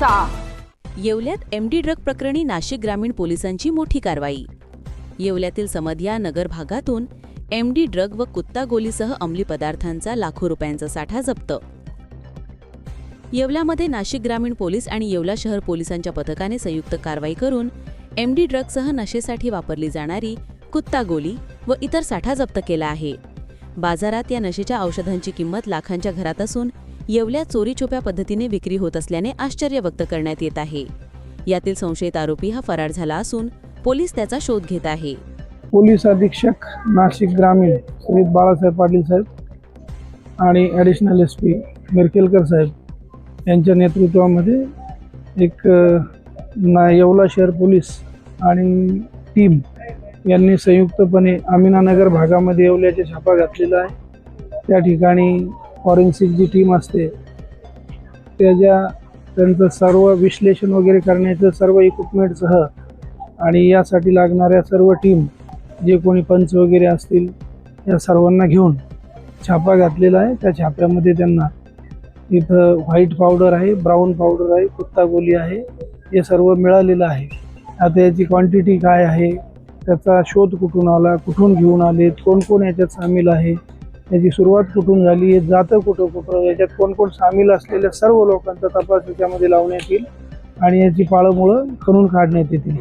घ्यायचा येवल्यात MD drug प्रकरणी नाशिक ग्रामीण पोलिसांची मोठी कारवाई. येवल्यातील समधिया नगर भागातून एमडी ड्रग व कुत्ता गोलीसह अंमली पदार्थांचा लाखो रुपयांचा साठा जप्त. येवल्यामध्ये नाशिक ग्रामीण पोलीस आणि येवला शहर पोलिसांच्या पथकाने संयुक्त कारवाई करून एमडी ड्रगसह नशेसाठी वापरली जाणारी कुत्ता गोली व इतर साठा जप्त केला आहे. बाजारात या नशेच्या औषधांची किंमत लाखांच्या घरात असून येवल्या चोरीछोप्या पद्धतीने विक्री होत असल्याने आश्चर्य व्यक्त करण्यात येत आहे. यातील संशयित आरोपी हा फरार झाला असून पोलीस त्याचा शोध घेत आहे. पोलीस अधीक्षक नाशिक ग्रामीण श्री बाळासाहेब पाटील साहेब आणि additional S P Mirkelkar saheb यांच्या नेतृत्वामध्ये एक ना येवला शहर पोलीस आणि टीम यांनी संयुक्तपणे अमिनानगर भागामध्ये येवल्याचे छापा घातलेला आहे. त्या ठिकाणी फॉरेन्सिक जी टीम असते त्याच्या त्यांचं सर्व विश्लेषण वगैरे करण्याचं सर्व इक्विपमेंटसह आणि यासाठी लागणाऱ्या सर्व टीम जे कोणी पंच वगैरे असतील या सर्वांना घेऊन छापा घातलेला आहे. त्या छाप्यामध्ये त्यांना इथं व्हाईट पावडर आहे ब्राऊन पावडर आहे कुत्ता गोली आहे हे सर्व मिळालेलं आहे. आता याची क्वांटिटी काय आहे त्याचा शोध कुठून आला कुठून घेऊन आले कोण कोण याच्यात सामील आहे याची सुरुवात कुठून झाली हे जातं कुठं कुठं याच्यात कोण कोण सामील असलेल्या सर्व लोकांचा तपास याच्यामध्ये लावण्यात येईल आणि याची पाळंमुळं खणून काढण्यात येतील.